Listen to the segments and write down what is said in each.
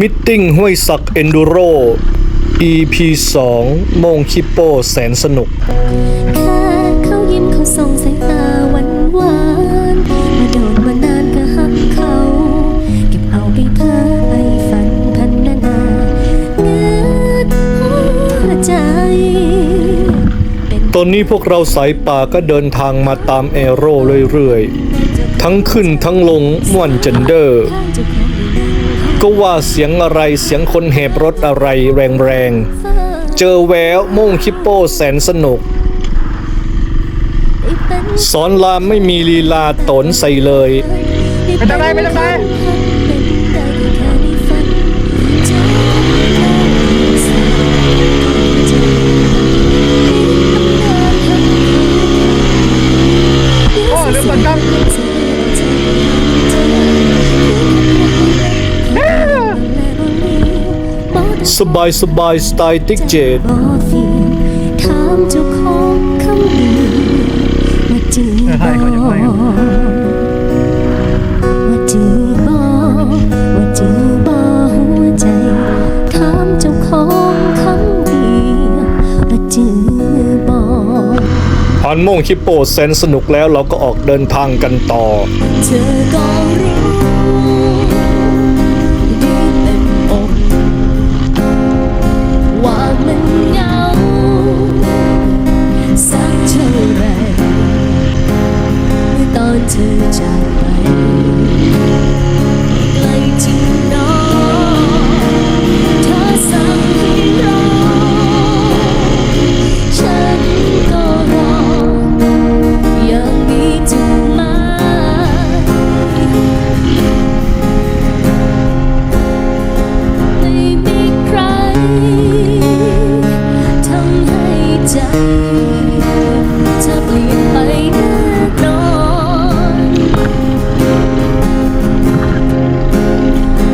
มิทติ้งห้วยสักเอนดูโร EP 2โมงคิปโปแสนสนุก แค่เขายิ้มเขาส่งสายตาหวานหวานๆมาโดนมานานก็หักเขา เก็บเอาไปเพ้อไปฝันพันนานาเงืดหัวใจ เป็นตอนนี้พวกเราสายป่าก็เดินทางมาตามแอโร่เรื่อยๆ ทั้งขึ้นทั้งลงม่วนเจนเดอร์ ข้างเจ้าของ ก็ว่าเสียงอะไรเสียงคนแหบรถอะไรแรงฟ้าๆเจอแววโม่งคิปโปแสนสนุกได้เป็นสอนรามไม่มีลีลาตนใส่เลย ไปทางไหนไปทางไหนเป็นได้แค่ในฝันเจอแล้วสายใจเป็นตำนานหักโอ้ลืมเปิดกล้อง สบายสบายสไตล์ติ๊กเจดถามเจ้าของคำดีว่าจือบอว่าจือบอว่าจือบอกหัวใจถามเจ้าของคำดีว่าจือบอผ่านโม่งคิปโปแสนสนุกแล้วเราก็ออกเดินทางกันต่อ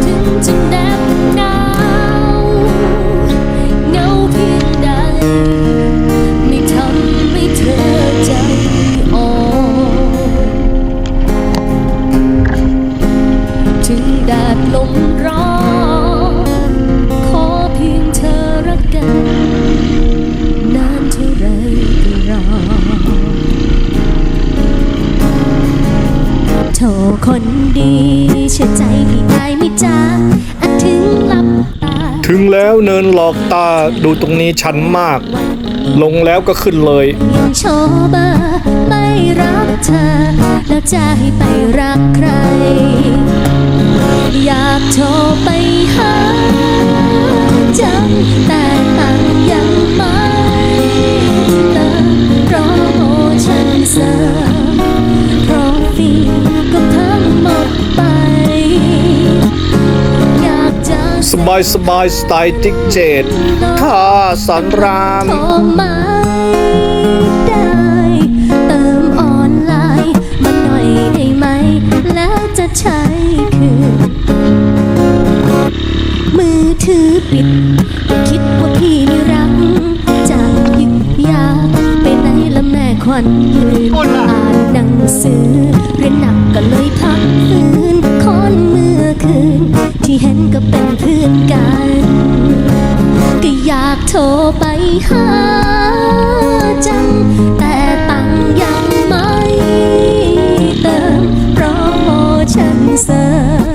ถึงจะแนบหนาวเงาเพียงใดไม่ทำให้เธอใจอ่อนถึงแดดลมร้อน คนดีเชื่อใจพี่ได้ไหม่จ้าอันถึงหลับตาถึงแล้วเนินหลอกตาดูตรงนี้ชันมาก ลงแล้วก็ขึ้นเลย ยังโชว์เบอร์ไม่รักเธอ แล้วจะให้ไปรักใคร อยากโทรไป สบายสบายสไตล์ติ๊กเจดท่าสอนรามโทรไม่ได้เติมออนไลน์มาหน่อยได้ไหมแล้วจะใช้คืนมือถือปิดคิดว่าพี่นี่รักจะหยิบยาไปไหนละแม่ควันยืนอ่านหนังสือากโทรไปหาจัง แต่ตังยังไม่เติมโปราะโมชั่นเสริม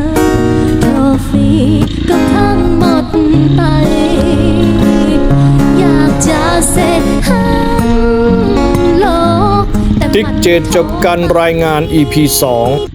โทรฟรีก็ทั้งหมดไป อยากจะเซ็ตฮัลโหลแต่ติ๊กมัน เจดจบการรายงาน EP 2